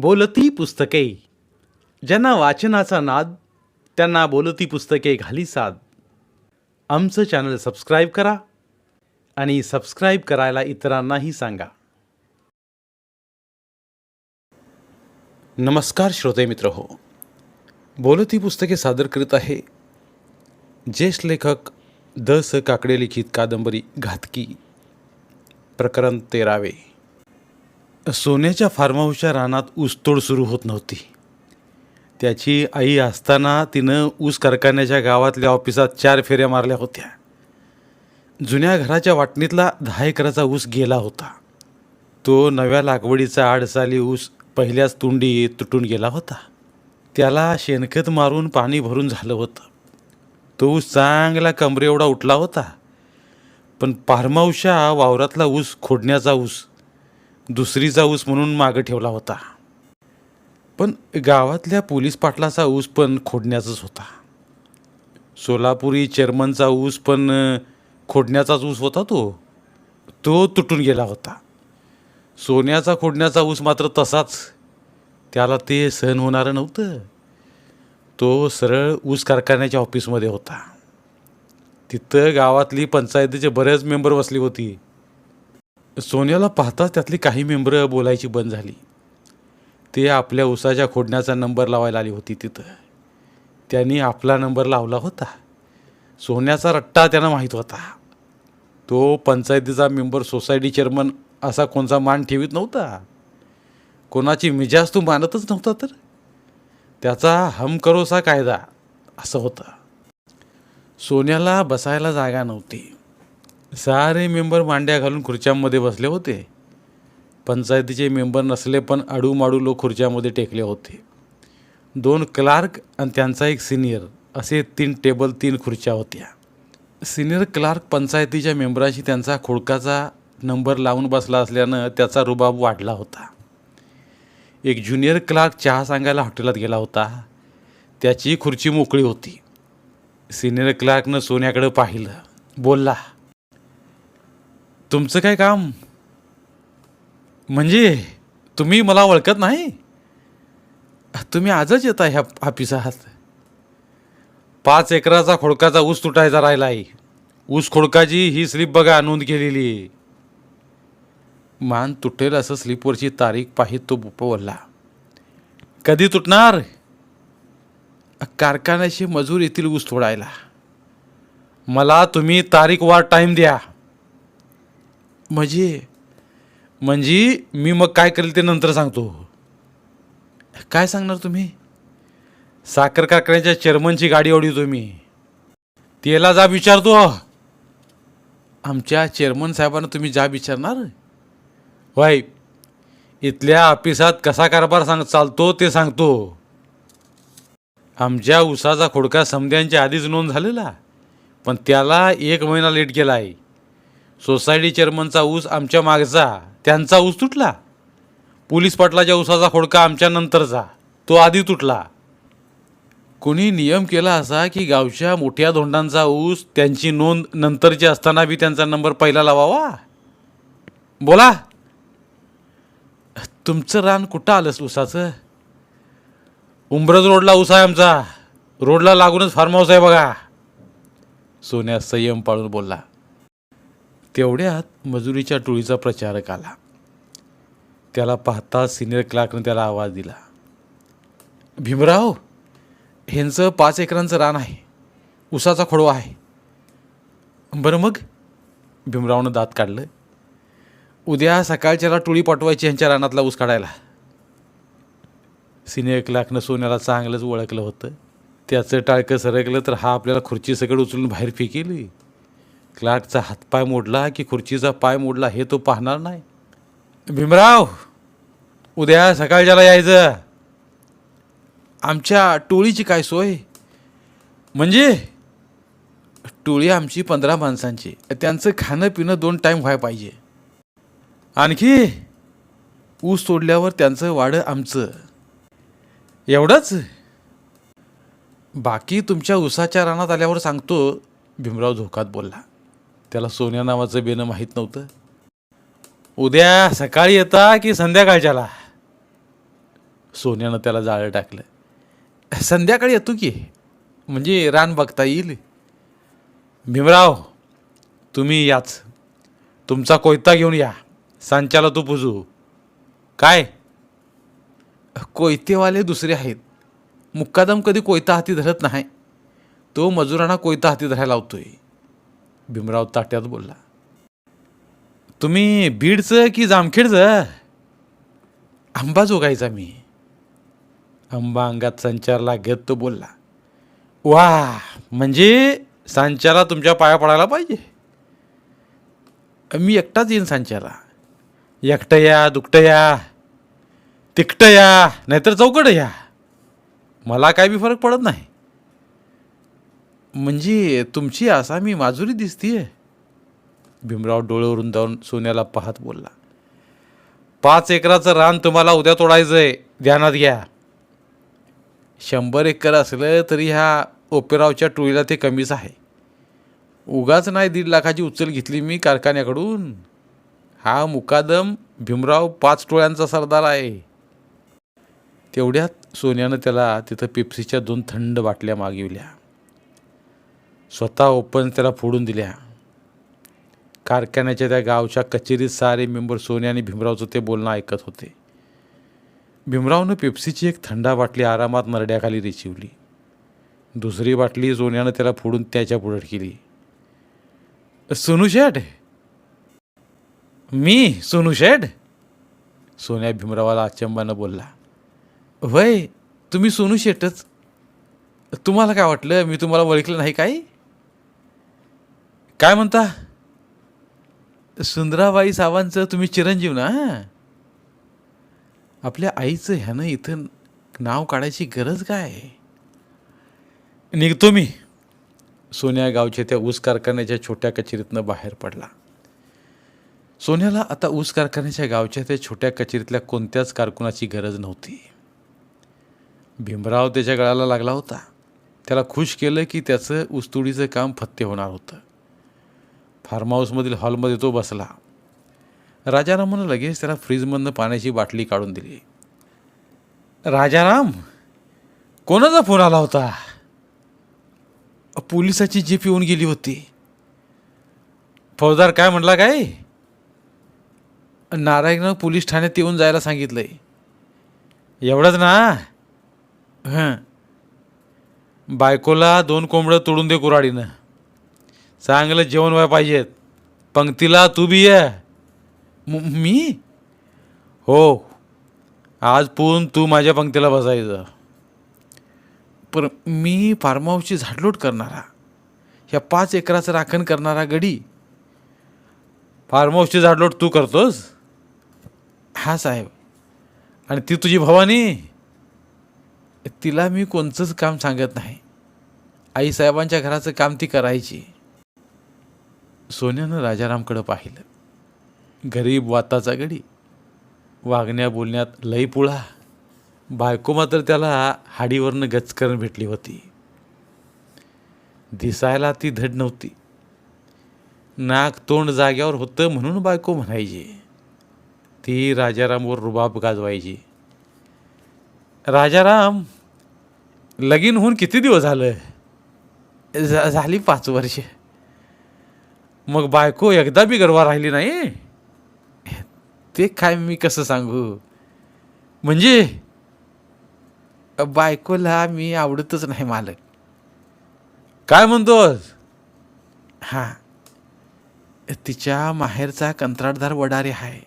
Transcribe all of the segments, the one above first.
बोलती पुस्तके. ज्यांना वाचनाचा नाद त्यांना बोलती पुस्तके घाली साद. आमचं चॅनल सबस्क्राईब करा आणि सबस्क्राईब करायला इतरांनाही सांगा. नमस्कार श्रोते मित्र हो. बोलती पुस्तके सादर करीत आहे ज्येष्ठ लेखक द स काकडे लिखित कादंबरी घातकी. प्रकरण तेरावे. सोन्याच्या फार्महाऊसच्या रानात ऊसतोड सुरू होत नव्हती. त्याची आई असताना तिनं ऊस कारखान्याच्या गावातल्या ऑफिसात चार फेऱ्या मारल्या होत्या. जुन्या घराच्या वाटणीतला दहा एकराचा ऊस गेला होता. तो नव्या लागवडीचा आडसाली ऊस पहिल्याच तुंडी तुटून गेला होता. त्याला शेणखत मारून पाणी भरून झालं होतं. तो ऊस चांगला कमरे एवढा उठला होता. पण पारमावशा वावरातला ऊस खोडण्याचा ऊस दुसरीचा ऊस म्हणून मागं ठेवला होता. पण गावातल्या पोलीस पाटलाचा ऊस पण खोडण्याचाच होता. सोलापुरी चेअरमनचा ऊस पण खोडण्याचाच ऊस होता तो. तो तुटून गेला होता. सोन्याचा खोडण्याचा ऊस मात्र तसाच. त्याला ते सहन होणारं नव्हतं. तो सरळ ऊस कारखान्याच्या ऑफिसमध्ये होता. तिथं गावातली पंचायतीचे बरेच मेंबर बसली होती. सोन्याला पाहताच त्यातली काही मेंबर बोलायची बंद झाली. ते आपल्या उसाच्या खोडण्याचा नंबर लावायला आली होती तिथं. त्यांनी आपला नंबर लावला होता. सोन्याचा रट्टा त्यांना माहीत होता. तो पंचायतीचा मेंबर सोसायटी चेअरमन असा कोणचा मान ठेवीत नव्हता. कोणाची मिजाज तू मानतच नव्हता तर. त्याचा हम करोसा कायदा असं होतं. सोन्याला बसायला जागा नव्हती. सारे मेंबर मांड्या घालून खुर्च्यांमध्ये बसले होते. पंचायतीचे मेंबर नसले पण अडूमाडू लोक खुर्च्यामध्ये टेकले होते. दोन क्लार्क आणि त्यांचा एक सिनियर असे तीन टेबल तीन खुर्च्या होत्या. सिनियर क्लार्क पंचायतीच्या मेंबराशी त्यांचा खोडकाचा नंबर लावून बसला असल्यानं त्याचा रुबाब वाढला होता. एक ज्युनियर क्लार्क चहा सांगायला हॉटेलात गेला होता. त्याची खुर्ची मोकळी होती. सिनियर क्लार्कनं सोन्याकडं पाहिलं. बोलला तुमचं काय काम? म्हणजे तुम्ही मला ओळखत नाही? तुम्ही आजच येता ह्या ऑफिसात. पाच एकराचा खोडकाचा ऊस तुटायचा राहिला आहे ऊस खोडकाची ही स्लिप बघा नोंद केलेली मान तुटेल असं स्लिपवरची तारीख पाहित तो बोलला कधी तुटणार? कारखान्याचे मजूर येतील ऊस तोडायला. मला तुम्ही तारीख वार टाईम द्या. म्हणजे? म्हणजे मी मग काय करेल ते नंतर सांगतो. काय सांगणार तुम्ही? साखर कारखान्याच्या चेअरमनची गाडी ओढितो मी. त्याला जा विचारतो. आमच्या चेअरमन साहेबांना तुम्ही जा विचारणार? वाई इथल्या ऑफिसात कसा कारभार सांग चालतो ते सांगतो. आमच्या उसाचा खोडका समद्यांच्या आधीच नोंद झालेला. पण त्याला एक महिना लेट केला आहे सोसायटी चेअरमनचा ऊस आमच्या मागचा त्यांचा ऊस तुटला. पोलीस पाटलाच्या ऊसाचा खोडका आमच्या नंतरचा तो आधी तुटला. कोणी नियम केला असा की गावच्या मोठ्या धोंडांचा ऊस त्यांची नोंद नंतरची असताना बी त्यांचा नंबर पहिला लावावा? बोला. तुमचं रान कुठं आलंस ऊसाचं? उंबरज रोडला ऊस आहे आमचा. रोडला लागूनच फार्म हाऊस आहे बघा. सोन्या संयम पाळून बोलला. तेवढ्यात मजुरीच्या टोळीचा प्रचारक आला. त्याला पाहता सिनियर क्लार्कनं त्याला आवाज दिला. भीमराव ह्यांचं पाच एकरांचं रान आहे. उसाचा खोडवा आहे. बरं मग? भीमरावनं दात काढलं. उद्या सकाळच्याला टोळी पाठवायची ह्यांच्या रानातला ऊस काढायला. सिनियर क्लार्कनं सोन्याला चांगलंच ओळखलं होतं. त्याचं टाळकं सरकलं तर हा आपल्याला खुर्ची सगळं उचलून बाहेर फेकेली. क्लार्कचा हातपाय मोडला की खुर्चीचा पाय मोडला हे तो पाहणार नाही? भीमराव उद्या सकाळच्याला यायचं. आमच्या टोळीची काय सोय? म्हणजे? टोळी आमची पंधरा माणसांची. त्यांचं खाणं पिणं दोन टाईम व्हाय पाहिजे. आणखी? ऊस तोडल्यावर त्यांचं वाडं आमचं. एवढंच? बाकी तुमच्या उसाच्या रानात आल्यावर सांगतो भीमराव धोकात बोलला. त्याला सोन्या नावाचं बेनं माहीत नव्हतं. उद्या सकाळी येता की संध्याकाळच्याला? सोन्यानं त्याला जाळं टाकलं. संध्याकाळी येतो की? म्हणजे रान बघता येईल. भीमराव तुम्ही याच. तुमचा कोयता घेऊन या. सांच्याला तू पुजू. काय? कोयतेवाले दुसरे आहेत. मुक्कादम कधी कोयता हाती धरत नाही. तो मजुरांना कोयता हाती धरायला लावतोय. भीमराव ताट्यात बोलला. तुम्ही बीडचं की जामखेडचं? आंबा जोगायचा मी. आंबा अंगात संचारला घेत तो बोलला. वा म्हणजे सांच्याला तुमच्या पाया पडायला पाहिजे. मी एकटाच येईन सांच्याला एकटं या दुकटं या तिकटं या नाहीतर चौकटं या. मला काय बी फरक पडत नाही. म्हणजे तुमची आसामी माजुरी दिसतीये. भीमराव डोळ्यावरून जाऊन सोन्याला पाहत बोलला पाच एकराचं रान तुम्हाला उद्या तोडायचंय ध्यानात घ्या. शंभर एकर असलं तरी ह्या ओपेरावच्या टोळीला ते कमीच आहे. उगाच नाही दीड लाखाची उचल घेतली मी कारखान्याकडून. हा मुकादम भीमराव पाच टोळ्यांचा सरदार आहे. तेवढ्यात सोन्यानं त्याला तिथं पेप्सीच्या दोन थंड बाटल्या मागविल्या. स्वतः ओपन त्याला फोडून दिल्या. कारखान्याच्या त्या गावच्या कचेरीत सारे मेंबर सोने आणि भीमरावचं ते बोलणं ऐकत होते. भीमरावनं पेप्सीची एक थंडा बाटली आरामात नरड्याखाली रिचिवली. दुसरी बाटली सोन्यानं त्याला फोडून त्याच्या पुढे केली सोनू शेठ? मी सोनू शेठ? सोन्या भीमरावाला अचंबानं बोलला. वय तुम्ही सोनू शेठच? तुम्हाला काय वाटलं? मी तुम्हाला ओळखलं नाही काय? काय म्हणता? सुंदराबाई सावांचं तुम्ही चिरंजीव ना आपल्या आईचं ह्यानं इथं नाव काढायची गरज काय? निघतो मी. सोन्या गावच्या त्या ऊस कारखान्याच्या छोट्या कचेरीतनं बाहेर पडला. सोन्याला आता ऊस कारखान्याच्या गावच्या त्या छोट्या कचेरीतल्या कोणत्याच कारकुनाची गरज नव्हती. भीमराव त्याच्या गळाला लागला होता. त्याला खुश केलं की त्याचं ऊसतोडीचं काम फत्ते होणार होतं. फार्म हाऊसमधील हॉलमध्ये तो बसला. राजारामानं लगेच त्याला फ्रीजमधनं पाण्याची बाटली काढून दिली. राजाराम कोणाचा फोन आला होता? पोलिसाची जीप येऊन गेली होती. फौजदार काय म्हटला काय? नारायणनं पोलीस ठाण्यात येऊन जायला सांगितलंय. एवढंच ना? हां. बायकोला दोन कोंबडं तोडून दे कुराडीनं चांगलं जेवण व्हाय पाहिजेत. पंक्तीला तू बी ये. मी हो. आज पून तू माझ्या पंक्तीला बसायचं. पर मी फार्महाऊसची झाडलोट करणारा. ह्या पाच एकराचं राखण करणारा गडी. फार्महाऊसची झाडलोट तू करतोस? हा साहेब. आणि ती तुझी भवानी? तिला मी कोणतंच काम सांगत नाही. आईसाहेबांच्या घराचं काम ती करायची. सोन्यानं राजारामकडं पाहिलं. गरीब वाताचा गडी वागण्या बोलण्यात लई पुळा. बायको मात्र त्याला हाडीवरनं गचकरण भेटली होती. दिसायला ती धड नव्हती. नाक तोंड जाग्यावर होतं म्हणून बायको म्हणायची. ती राजारामवर रुबाब गाजवायची. राजाराम लगीन होऊन किती दिवस झालं? झाली पाच वर्ष. मग बायको एकदा बी गरबा राहिली नाही? ते काय मी कसं सांगू? म्हणजे बायकोला मी आवडतच नाही मालक. काय म्हणतोस? हां तिच्या माहेरचा कंत्राटदार वडारे आहे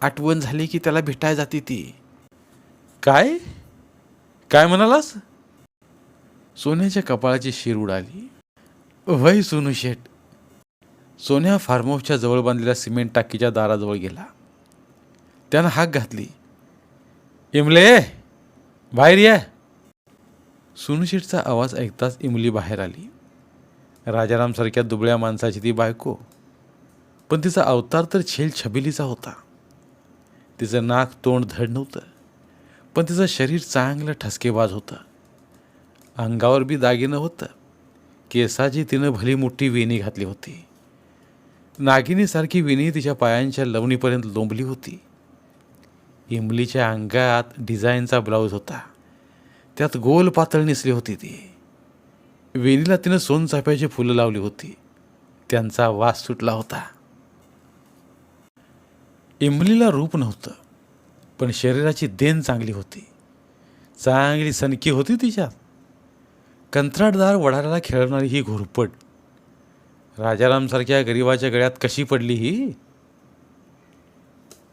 आठवण झाली की त्याला भेटाय जाते ती. काय? काय म्हणालास? सोन्याच्या कपाळाची शिर उडाली. वय सोनू शेठ. सोन्या फार्महाऊसच्या जवळ बांधलेल्या सिमेंट टाकीच्या दाराजवळ गेला. त्यानं हाक घातली. इमले बाहेर ये. सोनूशेठचा आवाज ऐकताच इमली बाहेर आली. राजारामसारख्या दुबळ्या माणसाची ती बायको. पण तिचा अवतार तर छेल छबिलीचा होता. तिचं नाक तोंड धड नव्हतं. पण तिचं शरीर चांगलं ठसकेबाज होतं. अंगावर बी दागिनं होतं. केसाची तिनं भली मोठी वेणी घातली होती. नागिनीसारखी विनी तिच्या पायांच्या लवणीपर्यंत लोंबली होती. इमलीच्या अंगात डिझाईनचा ब्लाऊज होता. त्यात गोल पातळ नेसली होती ती. वेणीला तिनं सोनचाफ्याची फुलं लावली होती. त्यांचा वास सुटला होता. इमलीला रूप नव्हतं पण शरीराची देण चांगली होती. चांगली सनकी होती तिच्यात. कंत्राटदार वडाऱ्याला खेळणारी ही घोरपट राजारामसारख्या गरिबाच्या गळ्यात कशी पडली ही?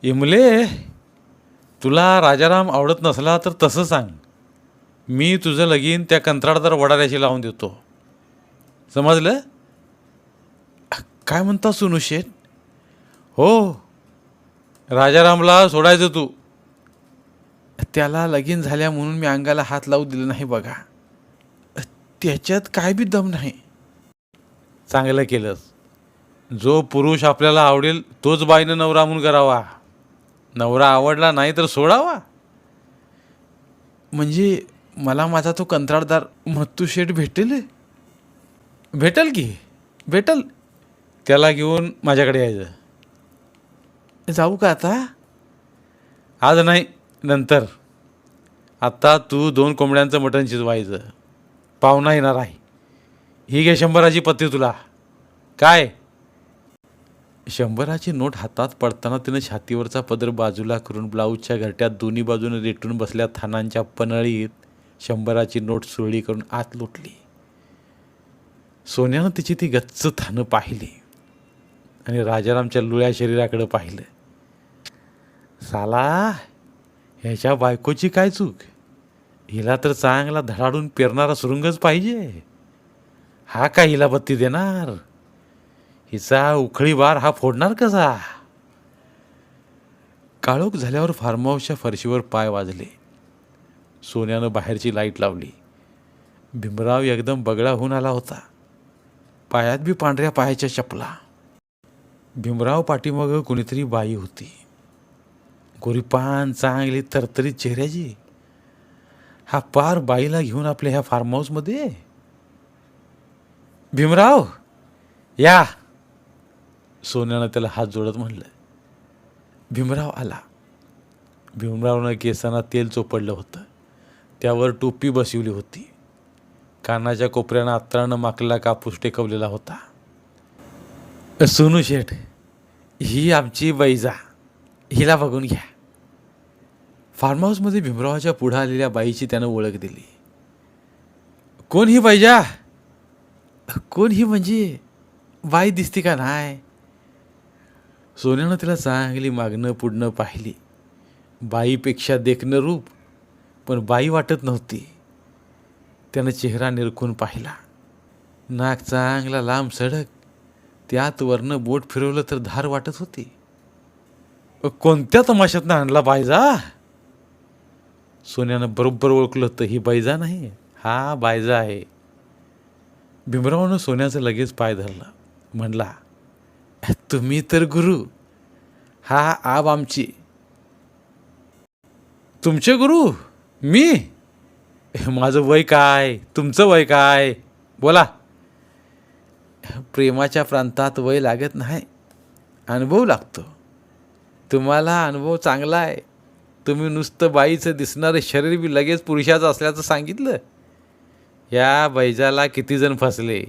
इमले तुला राजाराम आवडत नसला तर तसं सांग. मी तुझं लगीन त्या कंत्राटदार वडाऱ्याशी लावून देतो. समजलं? काय म्हणता सुनू शेठ? हो राजारामला सोडायचं तू. त्याला लगीन झाल्या म्हणून मी अंगाला हात लावू दिला नाही बघा. त्याच्यात काय बी दम नाही. चांगलं केलंस. जो पुरुष आपल्याला आवडेल तोच बाईनं नवरा म्हणून करावा. नवरा आवडला नाही तर सोडावा. म्हणजे मला माझा तो कंत्राटदार मत्तू शेठ भेटेल? भेटल की? भेटल. त्याला घेऊन माझ्याकडे यायचं. जाऊ का आता? आज नाही नंतर. आत्ता तू दोन कोंबड्यांचं मटण शिजवायचं. पाहुणा येणार आहे. ही घे शंभराची पत्ती तुला. काय? शंभराची नोट हातात पडताना तिनं छातीवरचा पदर बाजूला करून ब्लाऊजच्या घरट्यात दोन्ही बाजूने रेटून बसल्या थानांच्या पनळीत शंभराची नोट सुरळी करून आत लुटली. सोन्यानं तिची ती गच्च थानं पाहिली आणि राजारामच्या लुळ्या शरीराकडं पाहिलं. साला ह्याच्या बायकोची काय चूक? हिला तर चांगला धडाडून पेरणारा सुरुंगच पाहिजे. हा का हिला बत्ती देणार? हिचा उखळी बार हा फोडणार कसा? काळोख झाल्यावर फार्महाऊसच्या फरशीवर पाय वाजले. सोन्यानं बाहेरची लाइट लावली. भीमराव एकदम बगळा होऊन आला होता. पायात बी पांढऱ्या पायाच्या चपला. भीमराव पाठीमागं कोणीतरी बाई होती. गोरीपान चांगली तरतरीत चेहऱ्याची. हा पार बाईला घेऊन आपल्या ह्या फार्म हाऊसमध्ये भीमराव या. सोन्यानं त्याला हात जोडत म्हणलं. भीमराव आला. भीमरावनं केसांना तेल चोपडलं होतं. त्यावर टोपी बसवली होती. कानाच्या कोपऱ्यानं आत्रानं माकलेला कापूस टेकवलेला होता. सोनू शेठ ही आमची बैजा हिला बघून घ्या. फार्म हाऊसमध्ये भीमरावाच्या पुढं आलेल्या बाईची त्यानं ओळख दिली. कोण ही बैजा कोण ही म्हणजे बाई दिसते का नाही? सोन्यानं तिला चांगली मागणं पुढणं पाहिली. बाईपेक्षा देखणं रूप पण बाई वाटत नव्हती. त्यानं चेहरा निरखून पाहिला. नाक चांगला लांब सडक त्यात वरनं बोट फिरवलं तर धार वाटत होती. कोणत्या तमाशातनं आणला बायजा? सोन्यानं बरोबर ओळखलं तर ही बायजा नाही. हा बायजा आहे. भीमरावानं सोन्याचं लगेच पाय धरला. म्हणला तुम्ही तर गुरु. हा आब आमची. तुमचे गुरु? मी? माझं वय काय? तुमचं वय काय? बोला. प्रेमाच्या प्रांतात वय लागत नाही. अनुभव लागतो. तुम्हाला अनुभव चांगला आहे. तुम्ही नुसतं बाईचं दिसणारं शरीर बी लगेच पुरुषाचं असल्याचं सांगितलं. या बैजाला किती जण फसले?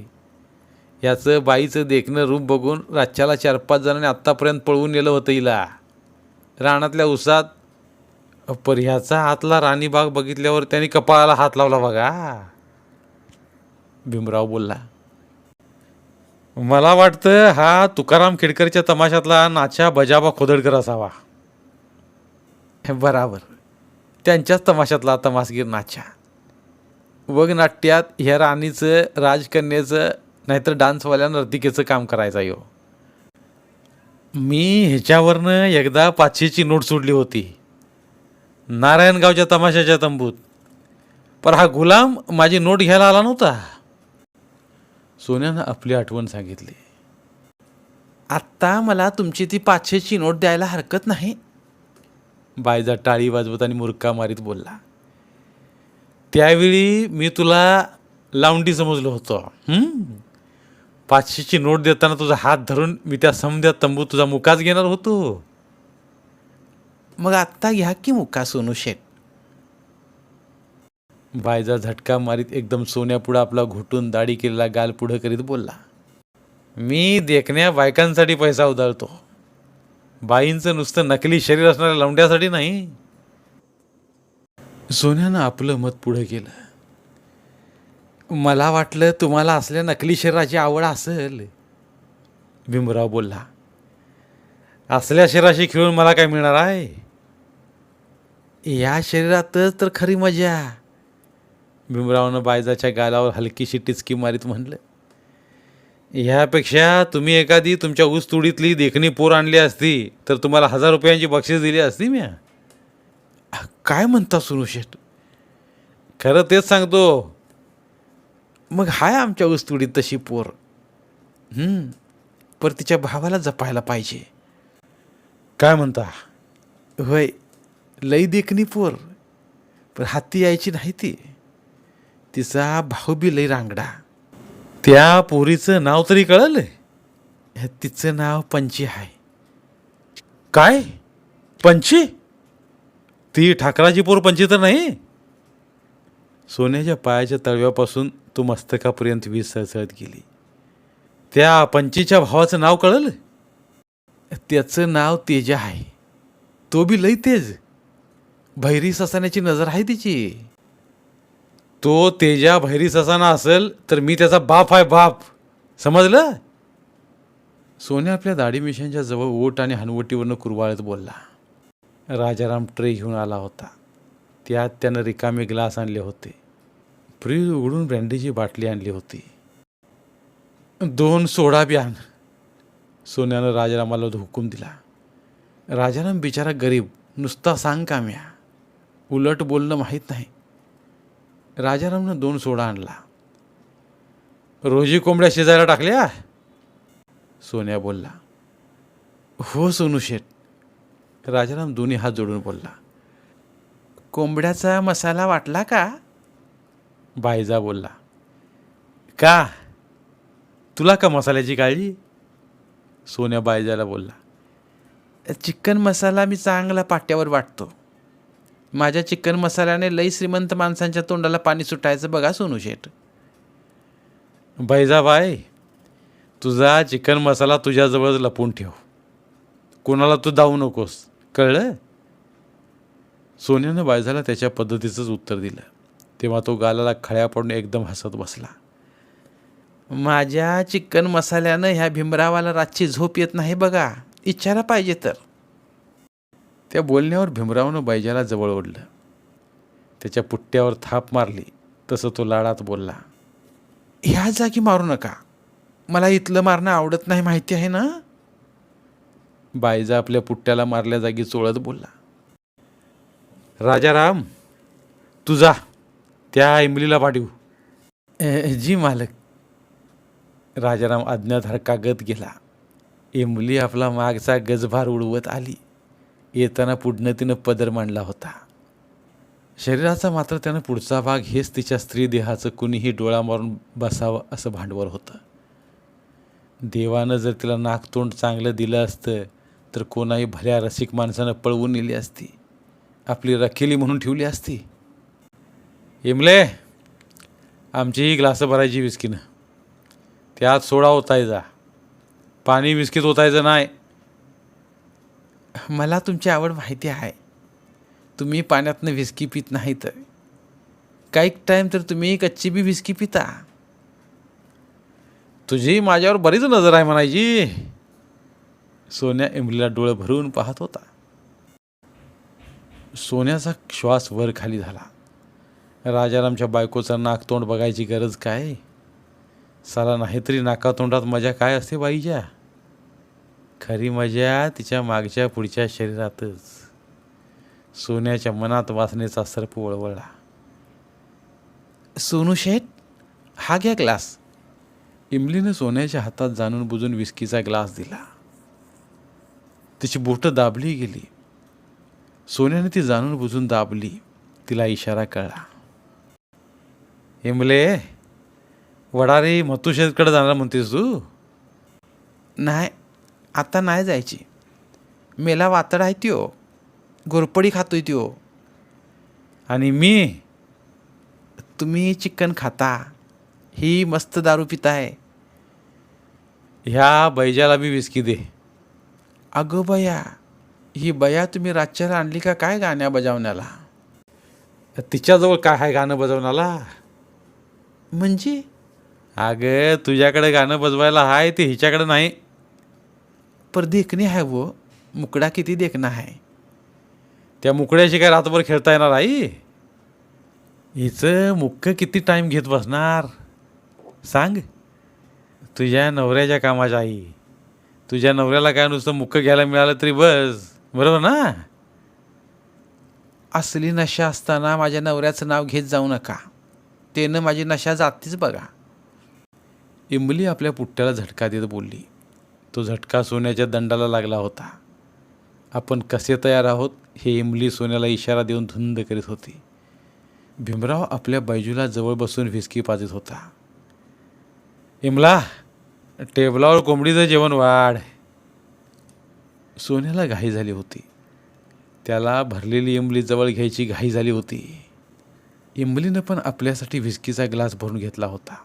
याचं बाईचं देखणं रूप बघून राज्याला चार पाच जणांनी आत्तापर्यंत पळवून नेलं होतं हिला. रानातल्या उसात पर ह्याचा हातला राणीबाग बघितल्यावर त्यांनी कपाळाला हात लावला बघा. भीमराव बोलला मला वाटतं हा तुकाराम खेडकरच्या तमाशातला नाचा बजाबा खोदडकर असावा. बराबर. त्यांच्याच तमाशातला तमासगीर नाचा. वग नाट्यात ह्या राणीचं राजकन्याचं नाहीतर डान्सवाल्या नर्तिकेचं काम करायचं यो हो. मी ह्याच्यावरनं एकदा पाचशेची नोट सोडली होती. नारायणगावच्या तमाशाच्या तंबूत. पर हा गुलाम माझी नोट घ्यायला आला नव्हता. सोन्यानं आपली आठवण सांगितली. आत्ता मला तुमची ती पाचशेची नोट द्यायला हरकत नाही. बायजा टाळी वाजवत आणि मुरका मारीत बोलला. त्यावेळी मी तुला लावंडी समजलो होतो? पाचशेची नोट देताना तुझा हात धरून मी त्या समध्या तंबूत तुझा मुकाच घेणार होतो. मग आत्ता घ्या की मुका सोनू शेठ बायजा झटका मारीत एकदम सोन्यापुढं आपला घुटून दाढी केलेला गाल पुढं करीत बोलला. मी देखण्या बायकांसाठी पैसा उधळतो. बाईंचं नुसतं नकली शरीर असणाऱ्या लवंड्यासाठी नाही. सोन्यानं आपलं मत पुढं केलं मला वाटलं तुम्हाला असल्या नकली शरीराची आवड असेल. भीमराव बोलला असल्या शरीराशी खेळून मला काय मिळणार आहे? या शरीरातच तर खरी मजा. भीमरावनं बायजाच्या गालावर हलकीशी टिचकी मारीत म्हणलं ह्यापेक्षा तुम्ही एखादी तुमच्या ऊस तुडीतली देखणी पोर आणली असती तर तुम्हाला हजार रुपयांची बक्षीस दिली असती म्या. काय म्हणता सोनू शेठ खरं तेच सांगतो. मग हाय आमच्या ऊसतुडीत तशी पोर. हम्म, पर तिच्या भावाला जपायला पाहिजे. काय म्हणता? होय लई देखणी पोर. पण हाती यायची नाही ती. तिचा भाऊ बी लई रांगडा. त्या पोरीचं नाव तरी कळलं तिचं नाव पंची आहे काय? पंची? ती ठाकराची पोर पंची तर नाही. सोन्याच्या पायाच्या तळव्यापासून तो मस्तकापर्यंत वीज सळसळत गेली. त्या पंचीच्या भावाचं नाव कळलं? त्याचं नाव तेजा आहे. तो बी लई तेज. भैरी ससाण्याची नजर आहे तिची. तो तेजा भैरी ससाना असेल तर मी त्याचा बाप आहे बाप. समजलं? सोन्या आपल्या दाढी मिशांच्या जवळ ओट आणि हनवटीवरनं कुरवाळत बोलला. राजाराम ट्रे घेऊन आला होता. त्यात त्यानं रिकामे ग्लास आणले होते. फ्रीज उघडून ब्रँडीची बाटली आणली होती. दोन सोडा बी आण. सोन्यानं राजारामाला हुकूम दिला. राजाराम बिचारा गरीब नुसता सांग काम्या. उलट बोलणं माहीत नाही. राजारामनं दोन सोडा आणला. रोजी कोंबड्या शिजायला टाकल्या? सोन्या बोलला हो सोनू शेठ राजाराम दोन्ही हात जोडून बोलला कोंबड्याचा मसाला वाटला का? बायजा बोलला का? तुला का मसाल्याची काळजी? सोन्या बायजाला बोलला चिकन मसाला मी चांगला पाट्यावर वाटतो. माझ्या चिकन मसाल्याने लई श्रीमंत माणसांच्या तोंडाला पाणी सुटायचं बघा सोनू शेठ. बाई तुझा चिकन मसाला तुझ्याजवळच लपून ठेव. कोणाला तू जाऊ नकोस. कळलं सोन्यानं बायझाला त्याच्या पद्धतीचंच उत्तर दिलं. तेव्हा तो गालाला खळ्या पडून एकदम हसत बसला. माझ्या चिकन मसाल्यानं ह्या भीमरावाला रातची झोप येत नाही बघा. इच्छाला पाहिजे तर. त्या बोलण्यावर भीमरावनं बैजाला जवळ ओढलं. त्याच्या पुट्ट्यावर थाप मारली. तसं तो लाडात बोलला ह्या जागी मारू नका. मला इथलं मारणं आवडत नाही माहिती आहे ना? बायजा आपल्या पुट्ट्याला मारल्या जागी चोळत बोलला. राजाराम तू जा त्या इमलीला पाठवू जी मालक. राजाराम आज्ञाधार कागद गेला. इमली आपला मागचा गजभार उडवत आली. येताना पुढनं तिनं पदर मांडला होता. शरीराचा मात्र त्यानं पुढचा भाग हेच तिच्या स्त्री देहाचं कुणीही डोळा मारून बसावं असं भांडवल होतं. देवानं जर तिला नाकतोंड चांगलं दिलं असतं तर कोणाही भल्या रसिक माणसानं पळवून नेली असती. आपली रखेली म्हणून ठेवली असती. इमले आमचीही ग्लासं भरायची विस्कीनं. त्यात सोडा ओतायचा. पाणी विस्कीत ओतायचं नाही. मला तुमची आवड माहिती आहे. तुम्ही पाण्यातनं विस्की पित नाही तर. काही टाईम तर तुम्ही कच्ची बी विस्की पिता. तुझी माझ्यावर बरीच नजर आहे म्हणायची. सोन्या इमलीला डोळे भरून पाहत होता. सोन्याचा श्वास वर खाली झाला. राजारामच्या बायकोचं नाकतोंड बघायची गरज काय? साला नाहीतरी नाकातोंडात मजा काय असते बाईच्या? खरी मजा तिच्या मागच्या पुढच्या शरीरातच. सोन्याच्या मनात वासनेचा सर्प वळवळला. सोनू शेठ हा घ्या ग्लास. इमलीनं सोन्याच्या हातात जाणून बुजून विस्कीचा ग्लास दिला. तिची बोटं दाबली गेली. सोन्याने ती जाणून बुजून दाबली. तिला इशारा कळला. हिमले वडारे मथुशेतकडे जाणार म्हणतेस तू? नाही आता नाही जायची. मेला वातड आहे त्यो. गोरपडी खातोय त्यो. आणि मी? तुम्ही चिकन खाता. ही मस्त दारू पिताय. ह्या बैजाला बी विस्की दे. अगं बया ही बया तुम्ही रातच्याला आणली का काय गाण्या बजावण्याला? तिच्याजवळ काय आहे गाणं बजवण्याला? म्हणजे? अगं तुझ्याकडे गाणं बजवायला आहे ते हिच्याकडे नाही. पर देखणे आहे वो मुकडा किती देखणा आहे? त्या मुकड्याशी काय रात्रभर खेळता येणार आई? हिचं मुक्क किती टाईम घेत बसणार? सांग. तुझ्या नवऱ्याच्या कामाच्या आई. तुझ्या नवऱ्याला काय नुसतं मुक्क घ्यायला मिळालं तरी बस. बरोबर ना? असली नशा असताना माझ्या नवऱ्याचं नाव घेत जाऊ नका. त्यानं माझी नशा जातीच बघा. इमली आपल्या पुट्ट्याला झटका देत बोलली. तो झटका सोन्याच्या दंडाला लागला होता. आपण कसे तयार आहोत हे इमली सोन्याला इशारा देऊन धुंद करीत होती. भीमराव आपल्या बायजूला जवळ बसून व्हिस्की पाजत होता. इमला! टेबलावर कोंबडीचं जेवण वाढ. सोन्याला घाई झाली होती. त्याला भरलेली इमली जवळ घ्यायची घाई झाली होती. इमलीनं पण आपल्यासाठी व्हिस्कीचा ग्लास भरून घेतला होता.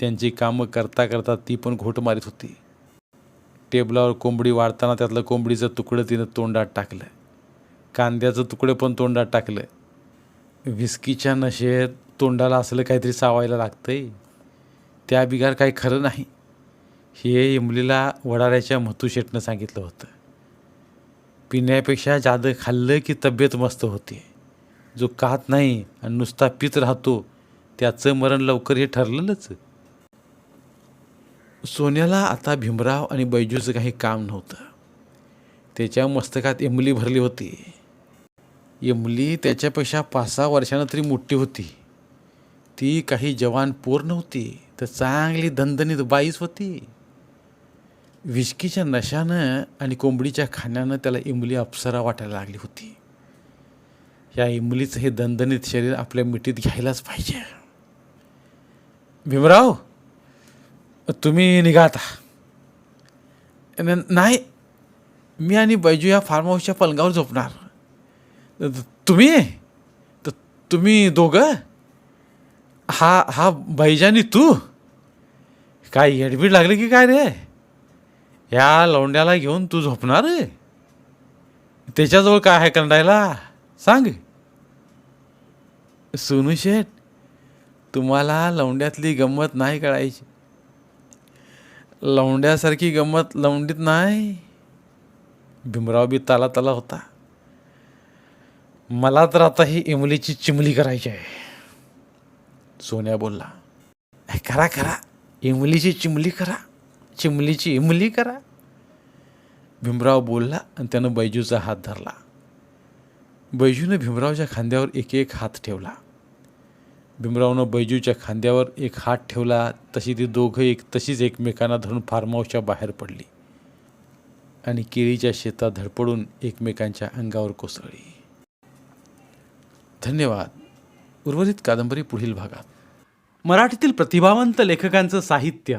त्यांची कामं करता करता ती पण घोट मारीत होती. टेबलावर कोंबडी वाढताना त्यातलं कोंबडीचं तुकडं तिनं तोंडात टाकलं. कांद्याचं तुकडं पण तोंडात टाकलं. व्हिस्कीच्या नशेत तोंडाला असलं काहीतरी चावायला लागतंय. त्या बिगार काही खरं नाही. हे इमलीला वडाऱ्याच्या मथू शेटनं सांगितलं होतं. पिण्यापेक्षा जादं खाल्लं की तब्येत मस्त होते. जो कात नाही आणि नुसता पित राहतो त्याचं मरण लवकर हे ठरलेलंच सोन्याला आता भीमराव आणि बैजूचं काही काम नव्हतं. त्याच्या मस्तकात इमली भरली होती. इमली त्याच्यापेक्षा पाच सहा वर्षानं तरी मोठी होती. ती काही जवान पोर नव्हती तर चांगली दणदणीत बाईच होती. विस्कीच्या नशानं आणि कोंबडीच्या खाण्यानं त्याला इमली अप्सरा वाटायला लागली होती. या इमलीचं हे दणदणीत शरीर आपल्या मिठीत घ्यायलाच पाहिजे. भीमराव तुम्ही निघा आता. न- नाही मी आणि बैजू या फार्म हाऊसच्या पलंगावर झोपणार. तुम्ही? तर तुम्ही दोघं? हा हा बैजानी तू? काय एडबीड लागलं की काय रे? या लोंड्याला घेऊन तू झोपणार त्याच्याजवळ काय आहे कंडायला सांग. सोनू शेठ तुम्हाला लवंड्यातली गंमत नाही कळायची. लवंड्यासारखी गंमत लवंडीत नाही. भीमराव बी ताला ताला होता. मला तर आता ही इमलीची चिमली करायची आहे. सोन्या बोलला करा करा. इमलीची चिमली करा. चिमलीची इमली करा. भीमराव बोलला आणि त्यानं बैजूचा हात धरला. बैजूनं भीमरावच्या खांद्यावर एक एक हात ठेवला. भीमरावनं बैजूच्या खांद्यावर एक हात ठेवला तशी ती दोघं एक तशीच एकमेकांना धरून फार्म हाऊसच्या बाहेर पडली आणि केळीच्या शेतात धडपडून एकमेकांच्या अंगावर कोसळली. धन्यवाद. उर्वरित कादंबरी पुढील भागात. मराठीतील प्रतिभावंत लेखकांचं साहित्य.